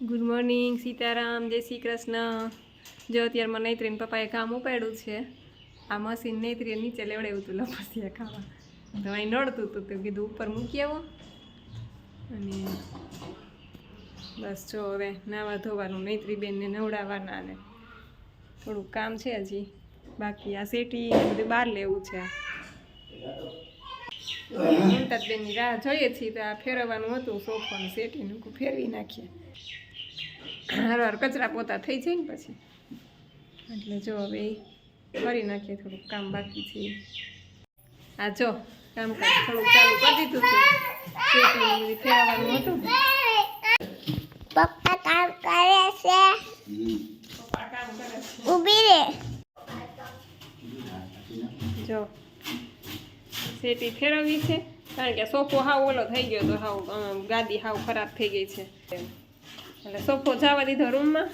Good morning Sitaram, જય શ્રી કૃષ્ણ. જો અત્યારે મને નૈત્રીન પપ્પાએ કામ ઉપાડ્યું છે, આ મશીન નૈત્રીએ નીચે લેવડાવ્યું હતું લપસિયા ખાવા. તો અહીં નડતું હતું, તો કીધું ઉપર મૂકી આવો. અને બસ જો હવે નાવા ધોવાનું નૈત્રી બેનને નવડાવવાના ને થોડુંક કામ છે હજી. બાકી આ સેટી બધું બહાર લેવું છે. મુમતાજ બેનની રાહ જોઈએ છીએ, તો આ ફેરવવાનું હતું સોફાનું સેટીનું ફેરવી નાખીએ. હારવાર કચરા પોતા થઈ જાય ને પછી. એટલે જો હવે કરી નાખીએ થોડુંક કામ બાકી છે. આ જો કામકાજ થોડુંક ચાલુ કરી દીધું છે. ફેરવવાનું હતું. પપ્પા કામ કરે છે. પપ્પા કામ કરે છે. ઊભી રે. જો સેટી ફેરવવી છે. કારણ કે સોફો હાવ ઓલો થઈ ગયો તો હાવ ગાદી હાવ ખરાબ થઈ ગઈ છે. એટલે સોફો જવા દીધો રૂમમાં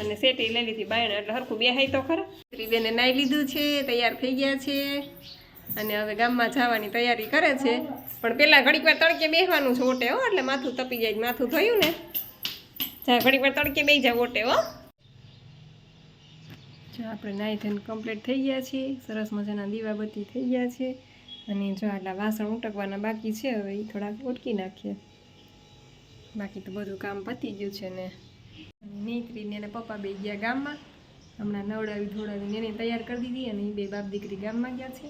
અને સેટી લઈ લીધી બાયણે, એટલે હરખું બેહાય તો ખરા. ત્રિબેને નાઈ લીધું છે, તૈયાર થઈ ગયા છે. અને હવે ગામમાં જવાની તૈયારી કરે છે. પણ પહેલાં ઘડીક વાર તડકે બેસવાનું છે ઓટે હો, એટલે માથું તપી જાય માથું થયું ને. જા, ઘડીક વાર તડકે બે જાય ઓટે હો. જો આપણે નાઈ ધોઈને કમ્પ્લીટ થઈ ગયા છીએ. સરસ મજાના દીવાબત્તી થઈ ગયા છે. અને જો આટલા વાસણ ઉટકવાના બાકી છે, હવે એ થોડાક ઉટકી નાખીએ. બાકી તો બધું કામ પતી ગયું છે ને. નીકળીને એને પપ્પા બે ગયા ગામમાં. હમણાં નવડાવી ધોડાવીને એને તૈયાર કરી દીધી અને એ બે બાપ દીકરી ગામમાં ગયા છે.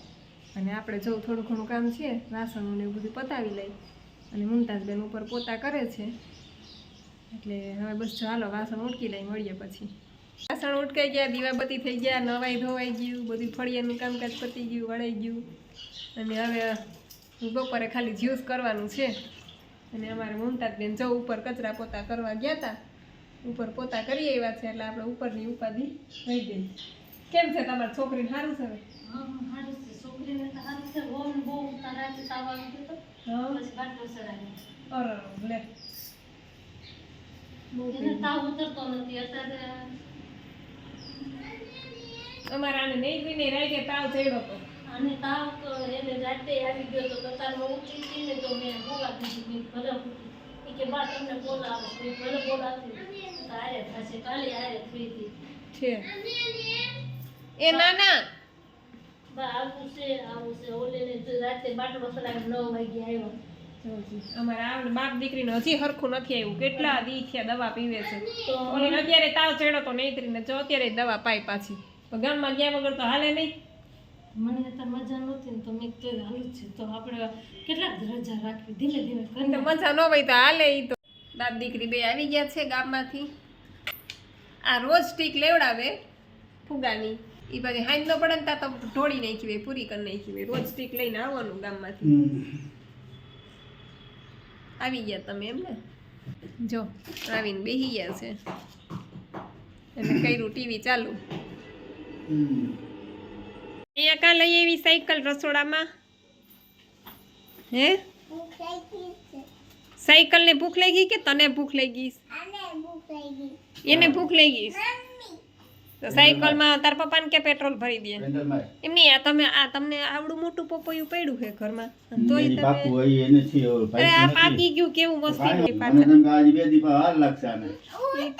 અને આપણે જો થોડું ઘણું કામ છે વાસણનું એવું બધું પતાવી લઈ. અને મુમતાજબેન ઉપર પોતા કરે છે. એટલે હવે બસ ચાલો વાસણ ઉટકી લઈ મળીએ પછી. વાસણ ઉટકાઈ ગયા, દીવાબત્તી થઈ ગયા, નવાઈ ધોવાઈ ગયું, બધું ફળિયાનું કામકાજ પતી ગયું, વળાઈ ગયું. અને હવે બપોરે ખાલી જ્યુસ કરવાનું છે. અને અમારે મમતાજ બેન જો ઉપર કચરા પોતા કરવા ગયા હતા ઉપર પોતા કરી આવ્યા છે એટલે આપણે ઉપરની ઉપાધિ રહી ગઈ. કેમ છે તમારી છોકરીને સારું છે હવે? અમારા આને નહીં તાવ ચડ્યો હતો. અને તાવ તો એને જાતે આવી ગયો તો કતારમાં ઊંચી હતી ને તો મેં બોલા દીધી મેં ભલે એ કે બા તમને બોલાવો. મેં ભલે બોલાવી તારે થશે કાલે આરે થઈ હતી. છે. એ ના ના બા આવું છે આવું છે. ઓલીને જો રાતે બાટલો સલાઈ નવ વાગે આવ્યો. અમારા આ બાપ દીકરીને હજી હરખું નથી આવ્યું. કેટલા દી થયા દવા પીવે છે. અત્યારે તાવ ચડ્યો તો નૈત્રીને જો અત્યારે દવા પાઈ પાછી. ગામમાં ગયા વગર તો હાલે નહીં. મને તો મજા નહોતી ને તો મેં તો હાલું જ છે. તો આપણે કેટલાક રજા રાખવી? ધીમે ધીમે કરીને મજા ન હોય તો હાલે એ તો. દાદ દીકરી બે આવી ગયા છે ગામમાંથી. આ રોજ સ્ટીક લેવડાવે ફુગાની. એ પછી હાઈન ન પડે ને ત્યાં તો ઢોળી નાખી હોય પૂરી કરી નાખી હોય. રોજ સ્ટીક લઈને આવવાનું ગામમાંથી. આવી ગયા તમે એમ ને? જો આવીને બેસી ગયા છે. એટલે કર્યું ટીવી ચાલુ. અહીંયા કા લઈ એવી સાયકલ રસોડામાં? હે? સાયકલ ને ભૂખ લઈ ગઈ કે તને ભૂખ લઈ ગઈ એને ભૂખ લઈ ગઈ તો સાયકલમાં તાર પપ્પાને કે પેટ્રોલ ભરી દે? એમ નહીં આ તમે આ તમને આવડું મોટું પપૈયું પડ્યું છે ઘરમાં. તોય તમે અરે આ પાકી ગયું કેવું મસ્તી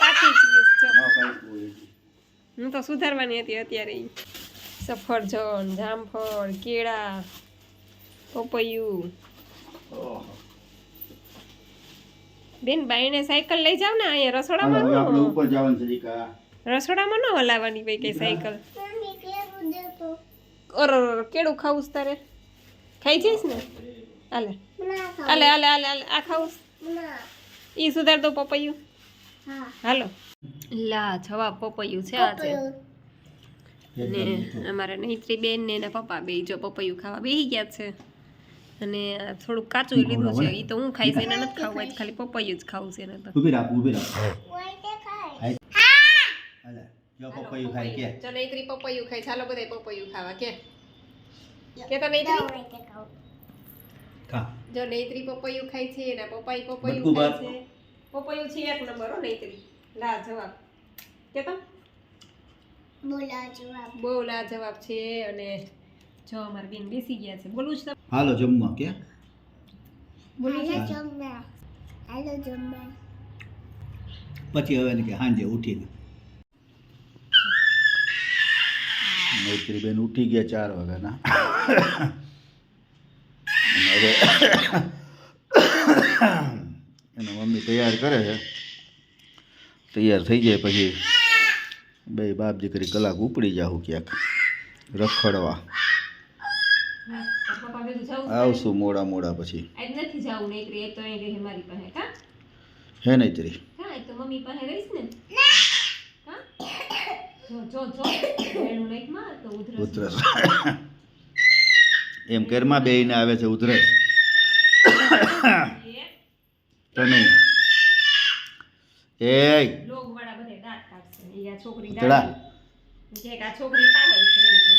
પાકી ગયું. હું તો સુધારવાની હતી અત્યારે. સફરજન જામફળ કેળા પપૈયું. બેન બેન બાઈને સાયકલ લઈ જાવ ને અહીંયા રસોડામાં ઉપર જવાનું છે રસોડામાં ન હલાવવાની ભાઈ કઈ સાયકલ? મમ્મી અર કેળું ખાવું છે તારે? ખાઈ જઈશ ને? હાલે. હાલે હાલે હાલે હાલે. આ ખાવું એ ઈ સુધાર દો પપૈયું. હાલો. લા જવાબ પપૈયું છે આ છે. એક ને. અમારા નૈત્રી બેન ને એના પપ્પા બે જો પપૈયું ખાવા બેસી ગયા છે. અને આ થોડુંક કાચું લીધું છે એ તો હું ખાઈશ એને નથી ખાવું આજ ખાલી પપૈયું જ ખાવું છે એને તો. ઊભી રાખ, ઊભી રાખ. જો પપૈયું ખાય કે. જો નૈત્રી પપૈયું ખાય ચાલો બધા પપૈયું ખાવા કે. કે તો નૈત્રી? ખા. જો નૈત્રી પપૈયું ખાય છે એના પપ્પાઈ પપૈયું ખાય છે. પપૈયું છે એક નંબર હો નૈત્રી. લા જવાબ. કે તો? બોલા જવાબ બહુ લા જવાબ છે અને જો અમારી બેન બેસી ગયા છે. બોલું છે હાલો જમવા કે બોલું છે જમવા. હાલો જમવા. પછી હવે કે સાંજે ઉઠીને મૈત્રીબેન ઉઠી ગયા ચાર વાગ્યાના. હવે એના મમ્મી તૈયાર કરે છે. તૈયાર થઈ જાય પછી બે બાપ દીકરી કલાક ઉપડી જાઉં ક્યાંક રખડવા. આવશું મોડા મોડા પછી. તો હે તો નહીં તરી ઉધરસ. એમ ઘરમાં બેહીને આવે છે ઉધરસ. તને એ લોગ વાળા બધે દાંત કાઢશે ઈ આ છોકરી ઉતરા. ગાંડી. કે આ છોકરી પાગલ છે એમ કે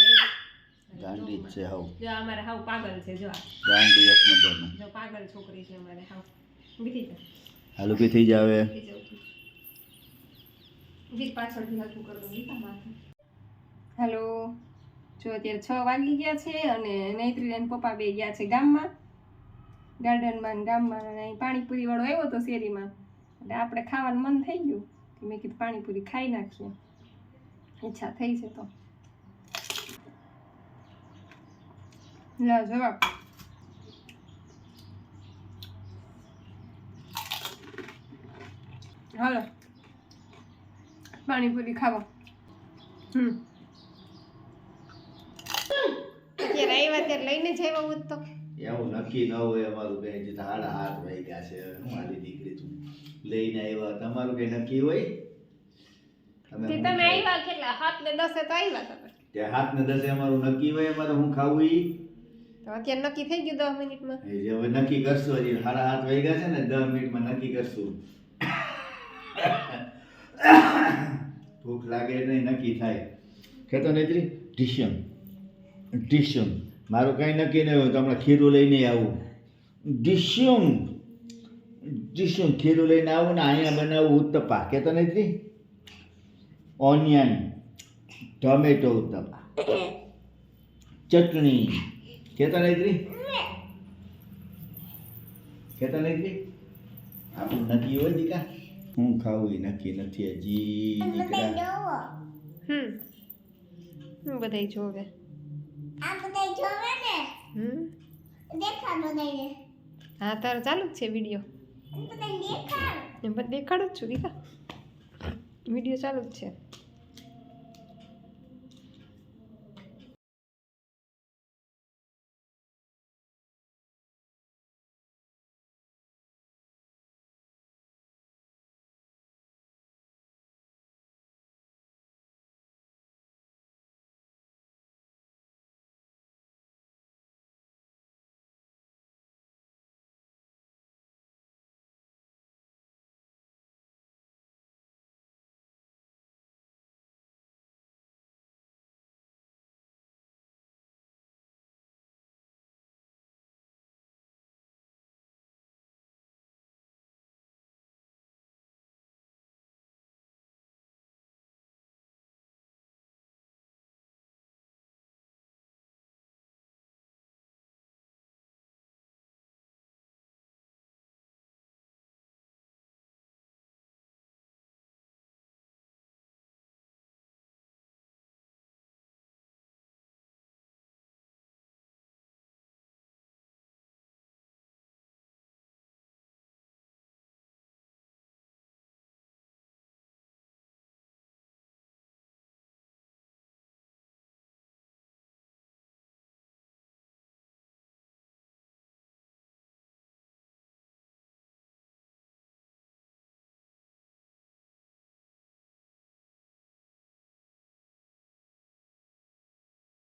ગાંડી છે હાવ. જો અમારે હાવ પાગલ છે જો ગાંડી એક નંબરનું. જો પાગલ છોકરી છે અમારે હાવ. ઊભી હાલ ઊભી થઈ જાવે પાછળથી હલકું કરી ગીતા માથે. હેલો. જો અત્યારે છ વાગી ગયા છે અને નૈત્રી અને પપ્પા બે ગયા છે ગામમાં. ગાર્ડનમાં ગામમાં પાણીપુરી વાળો આવ્યો હતો શેરીમાં. એટલે આપણે ખાવાનું મન થઈ ગયું. મેં કીધું પાણીપુરી ખાઈ નાખીએ. ઈચ્છા થઈ છે તો. લો જવાબ. હાલો. પાણીપુરી ખાવા. હમ. અત્યારે આવ્યા ત્યારે લઈને જ આવ્યા હોત તો. એવું નક્કી ન હોય અમારું કઈ જે સાડા હાથ વાગ્યા છે મારી દીકરી લઈને આવ્યા. તમારું કઈ નક્કી હોય? તમે આવ્યા કેટલા? હાથ ને દસે તો આવ્યા તમે. ત્યાં હાથ ને દસે અમારું નક્કી હોય અમારે હું ખાવું ઈ? તો અત્યારે નક્કી થઈ ગયું દસ મિનિટમાં. એ હવે નક્કી કરશું હજી સાડા હાથ વાગ્યા છે ને દસ મિનિટમાં નક્કી કરશું. ભૂખ લાગે નહીં નક્કી થાય. ખેતો નૈત્રી ઢીશમ ઢીશમ. મારું કાંઈ નક્કી નહીં હોય તો હમણાં ખીરું લઈને આવું. ઢીશમ ખીરું લઈને આવું ને અહીંયા બનાવું ઉત્તપા કહેતો નથી? ઓનિયન ટમેટો ઉત્તપા ચટણી કહેતો નથી? કહેતા નથી? આપણું નક્કી હોય દીકા. હું ખાવું એ નક્કી નથી હજી દીકરા. હમ. હું બધાય જોવે. આ બધા જોવે ને? હમ. હા તારો ચાલુ જ છે વીડિયો. બધા એમ બધું દેખાડું જ છું દીકા વીડિયો ચાલુ જ છે.